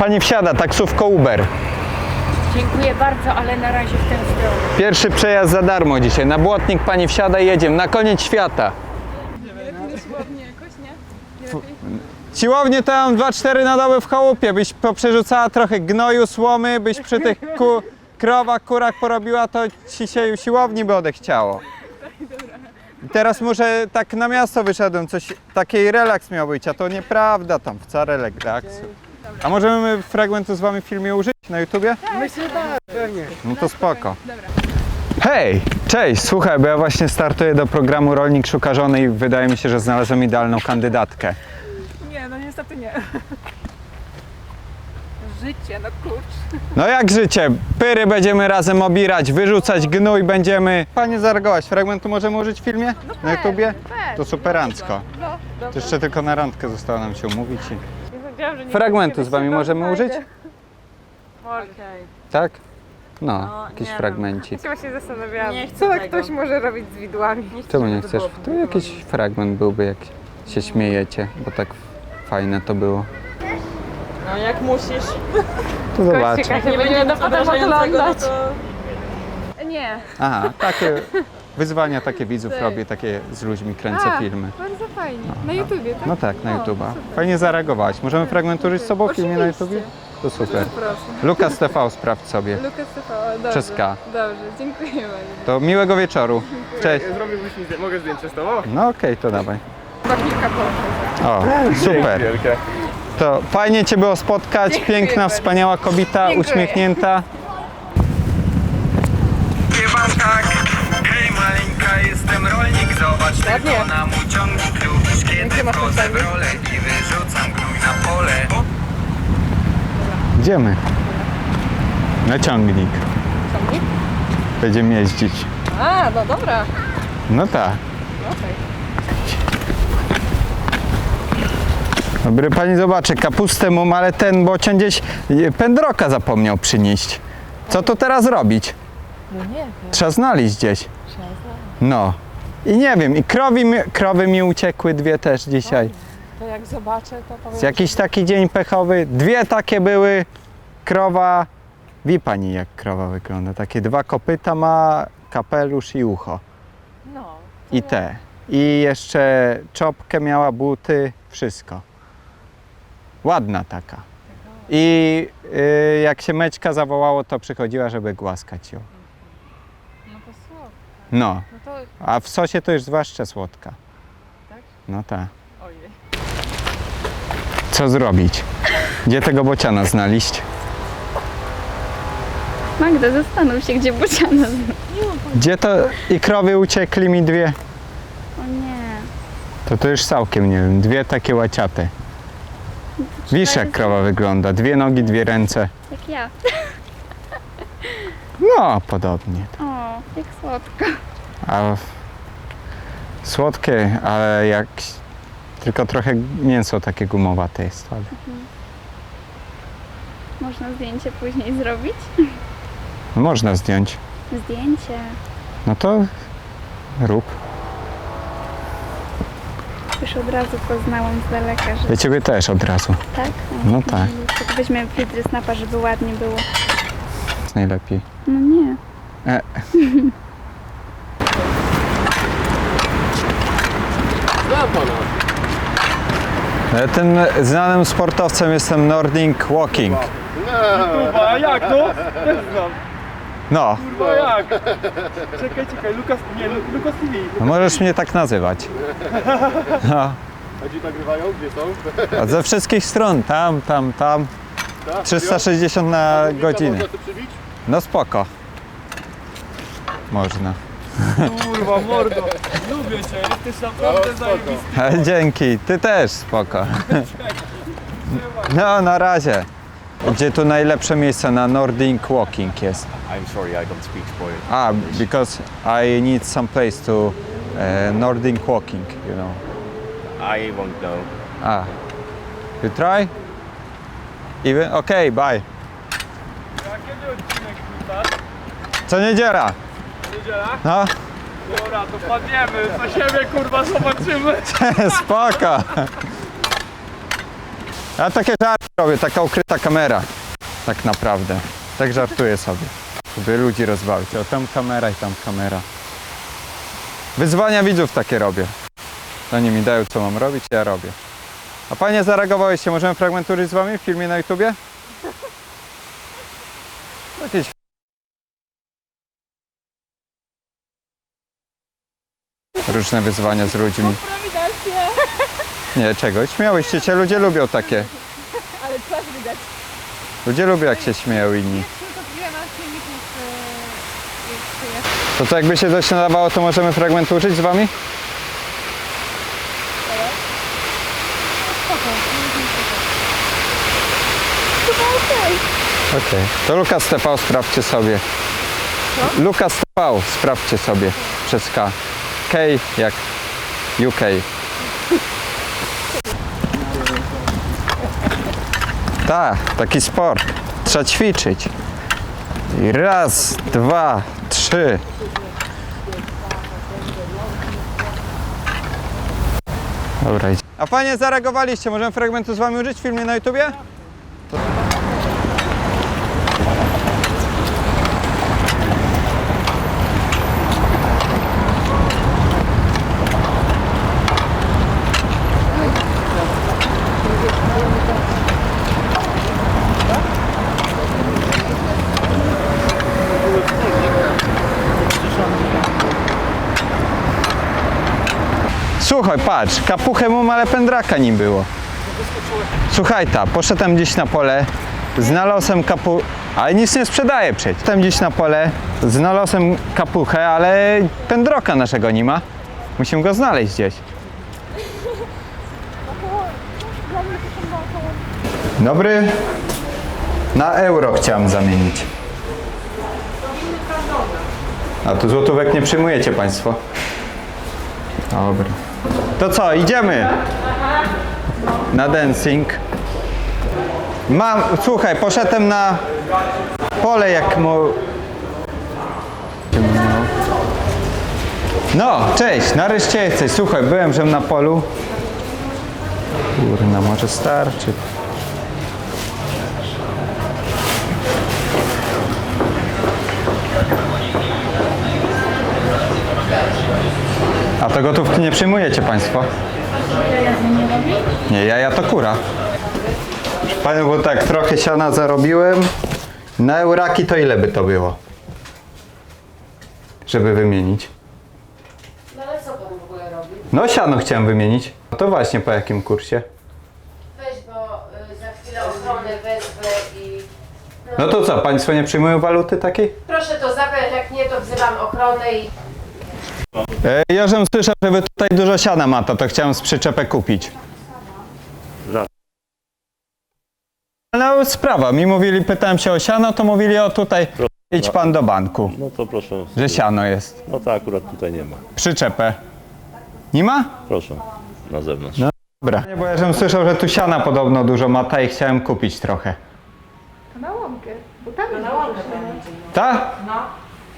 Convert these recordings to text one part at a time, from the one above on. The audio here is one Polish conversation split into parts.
Pani wsiada, taksówko Uber. Dziękuję bardzo, ale na razie w tę stronę. Pierwszy przejazd za darmo dzisiaj. Na błotnik pani wsiada i jedziemy. Na koniec świata. Siłownie to ja mam 2-4 na dobę w chałupie. Byś poprzerzucała trochę gnoju, słomy, byś przy tych ku, krowach, kurach porobiła, to ci się siłowni by odechciało. I teraz może tak na miasto wyszedłem, coś takiej relaks miał być, a to nieprawda tam, wcale relaksu. A możemy fragmentu z wami w filmie użyć na YouTubie? No to spoko. Hej, cześć, słuchaj, bo ja właśnie startuję do programu Rolnik Szuka Żony i wydaje mi się, że znalazłem idealną kandydatkę. Nie, no niestety nie. Życie, no kurcz. No jak życie? Pyry będziemy razem obierać, wyrzucać gnój będziemy. Panie zareagować, fragmentu możemy użyć w filmie? na YouTubie? To superancko. No, To jeszcze tylko na randkę zostało nam się umówić. I... Nie wiedziałam, że nie Fragmentu z wami możemy użyć? Okej. Tak? No, jakiś fragmencik. Ja się zastanawiałam, Nie chcę co tego. ktoś może robić z widłami. Czemu nie chcesz? To jakiś fragment byłby, jak się śmiejecie, bo tak fajne to było. No jak musisz To zobacz. Nie będziemy potem oglądać. to... Nie, Aha, takie wyzwania takie widzów robię, takie z ludźmi kręcę A. filmy. bardzo fajnie. Na YouTubie, tak? No tak, na YouTube'a. Fajnie zareagować. Możemy fragment użyć z sobą w filmie na YouTubie? To super. Proszę. Lukas TV sprawdź sobie. Lukas TV, dobrze. Przez K. Dobrze, dziękuję bardzo. To miłego wieczoru. Cześć. Zrobiłbyś mi zdjęcie, mogę zdjęcie z tobą? No okej, to dawaj. Chyba kilka. O, super. Wielkie. To fajnie Cię było spotkać. Piękna, bardzo. wspaniała kobieta, Dziękuję. uśmiechnięta. Jestem rolnik, zobacz Ładnie. tylko na mój ciągnik, lubisz kiedy Jakie masz wchodzę w rolę i wyrzucam gnój na pole. Idziemy. Na ciągnik. Ciągnik? Będziemy jeździć. A, no dobra. No tak. Okej. Dobry pani zobaczy, kapustę mam, ale ten bocian gdzieś e, pędroka zapomniał przynieść. Co to teraz robić? No nie wiem. Trzeba znaleźć gdzieś. No. I nie wiem, i krowy mi, krowy mi uciekły dwie też dzisiaj. To jak zobaczę, to powiem. Z jakiś taki dzień pechowy. Dwie takie były. Krowa. Wie pani jak krowa wygląda? Takie dwa kopyta ma, kapelusz i ucho. No. I te. I jeszcze czopkę miała, buty, wszystko. Ładna taka. I y, jak się meczka zawołało, to przychodziła, żeby głaskać ją. No to słabo. No, a w sosie to już zwłaszcza słodka. Tak? No tak. ojej. Co zrobić? Gdzie tego bociana znaleźć? Magda, zastanów się, gdzie bociana. Gdzie to i krowy uciekli mi dwie? O nie. To to już całkiem nie wiem. Dwie takie łaciate. Wiesz jak krowa wygląda. Dwie nogi, dwie ręce. Jak ja. No, podobnie. O, jak słodko. A słodkie, ale jak tylko trochę mięso takie gumowate jest. Ale... Można zdjęcie później zrobić? No, można zdjąć. Zdjęcie. No to rób. Już od razu poznałam z daleka, że Ja ciebie też od razu. tak. No tak, Tak weźmiemy filtry snapa, żeby ładnie było. jest najlepiej. No nie. E. Znam pana. Ja Tym znanym sportowcem jestem Nordic Walking. Kurwa, a jak no? Też znam. No, Kurwa, jak? Czekaj, czekaj, Lukas, nie, Lu- Lukas TV. no możesz mnie tak nazywać. No, A gdzie nagrywają? Gdzie są? a ze wszystkich stron, tam, tam, tam. Tak, 360 na serio? godzinę. Można tu przybić? No spoko. Można. Kurwa, mordo. Lubię cię, jesteś naprawdę zajebisty. Dzięki, ty też spoko. No, na razie. Gdzie tu najlepsze miejsce na Nordic Walking jest? I'm sorry, I don't speak spoiled. Ah, because I need some place to uh, Nordic Walking, you know. I won't know. Ah, you try? Even? Okay, bye. A kiedy odcinek kurwa? Co niedziela? Niedziela? No, Dobra, to padniemy, co siebie kurwa zobaczymy. spoko. Ja takie żarty robię, taka ukryta kamera. Tak naprawdę. Tak żartuję sobie. Żeby ludzi rozbawić. O, tam kamera i tam kamera. Wyzwania widzów takie robię. Oni mi dają, co mam robić, ja robię. A panie zareagowałyście, możemy fragment użyć z wami w filmie na YouTubie? Różne wyzwania z ludźmi. Nie, czego? Śmiałyście się, ludzie lubią takie. Ale twarz widać. Ludzie lubią jak się śmieją inni. To co jakby się coś nadawało, to możemy fragment użyć z wami? Okej. To Lukas TV sprawdźcie sobie. Lukas TV sprawdźcie sobie przez K. K jak UK. Tak, taki sport. Trzeba ćwiczyć. I raz, dwa, trzy. Dobra. A panie zareagowaliście, możemy fragmentu z wami użyć w filmie na YouTubie? Słuchaj, patrz, kapuchę mam, ale pędraka nim było. Słuchaj ta, poszedłem gdzieś na pole, znalazłem kapu... Ale nic nie sprzedaję przecież. Poszedłem gdzieś na pole, znalazłem kapuchę, ale pędroka naszego nie ma. Musimy go znaleźć gdzieś. Dobry. Na euro chciałem zamienić. A tu złotówek nie przyjmujecie Państwo? Dobra. To co, idziemy? Na dancing. Mam, słuchaj, poszedłem na pole jak mu... No, cześć, nareszcie jesteś. Słuchaj, byłem, że na polu. Kurna, może starczy. A to gotówki nie przyjmujecie Państwo? Nie, jaja to kura. Panią, bo tak trochę siana zarobiłem. Na euraki to ile by to było? Żeby wymienić. No ale co pan w ogóle robi? No siano chciałem wymienić. No to właśnie po jakim kursie? Weź, bo y, za chwilę ochronę wezwę i... No to co, Państwo nie przyjmują waluty takiej? Proszę to zabrać, jak nie, to wzywam ochronę i... E, ja żem słyszał, że wy tutaj dużo siana ma, to, chciałem z przyczepę kupić. No sprawa, mi mówili, pytałem się o siano, to mówili o tutaj, idź pan do banku, No to proszę. że siano jest. No to akurat tutaj nie ma. Przyczepę. Nie ma? Proszę, na zewnątrz. No. Dobra. Nie, bo ja żem słyszał, że tu siana podobno dużo ma, ta i chciałem kupić trochę. Na łąkę. Bo tam jest Tak? No.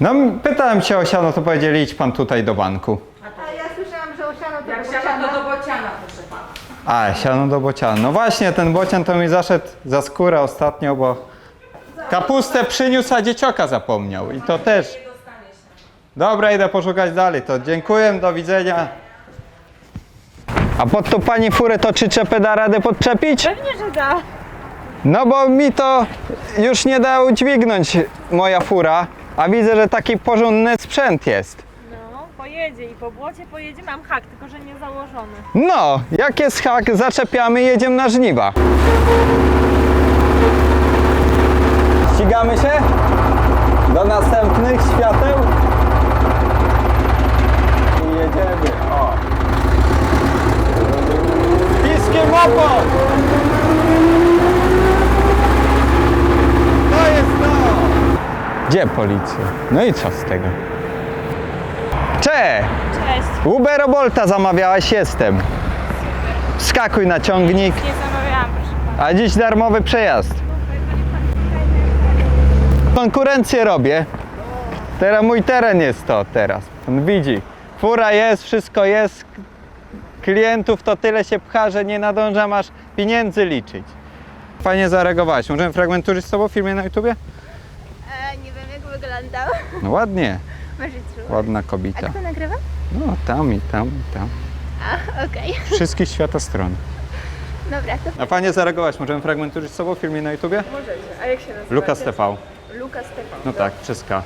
No pytałem się o siano, to powiedzieli, idź pan tutaj do banku. A ja słyszałam, że osiano to Jak siana, to do bociana, proszę pana. A, siano do bociana. No właśnie, ten bocian to mi zaszedł za skórę ostatnio, bo kapustę przyniósł, a dziecioka zapomniał. I to też. Dobra, idę poszukać dalej. To dziękuję, do widzenia. A pod tą pani furę to przyczepę da radę podczepić? Pewnie, że da. No bo mi to już nie da udźwignąć moja fura, a widzę, że taki porządny sprzęt jest. No, pojedzie i po błocie pojedzie. Mam hak, tylko że nie założony. No, jak jest hak, zaczepiamy, jedziemy na żniwa. Ścigamy się? Do następnych świateł? I jedziemy, o. Piskiem opon! To jest to! Gdzie policja? No i co z tego? Cześć! Cześć. Uber Bolta zamawiałaś, jestem. Skakuj na ciągnik, Nie zamawiałam, proszę pana. a dziś darmowy przejazd. Konkurencję robię. Teraz mój teren jest to teraz. On widzi. Fura jest, wszystko jest. Klientów to tyle się pcha, że nie nadążam aż pieniędzy liczyć. Fajnie zareagowałaś. Możemy fragment użyć z tobą w filmie na YouTubie? E, nie wiem jak wyglądał. No ładnie. Marzyciu. Ładna kobieta. Kto nagrywa? No tam i tam i tam. A, okej. Wszystkich świata stron. Dobra, to A fajnie zareagować. Możemy fragment użyć z tobą w filmie na YouTubie? Możecie. A jak się nazywa? Lukas TV. Lukas Stefan. No tak, przez K.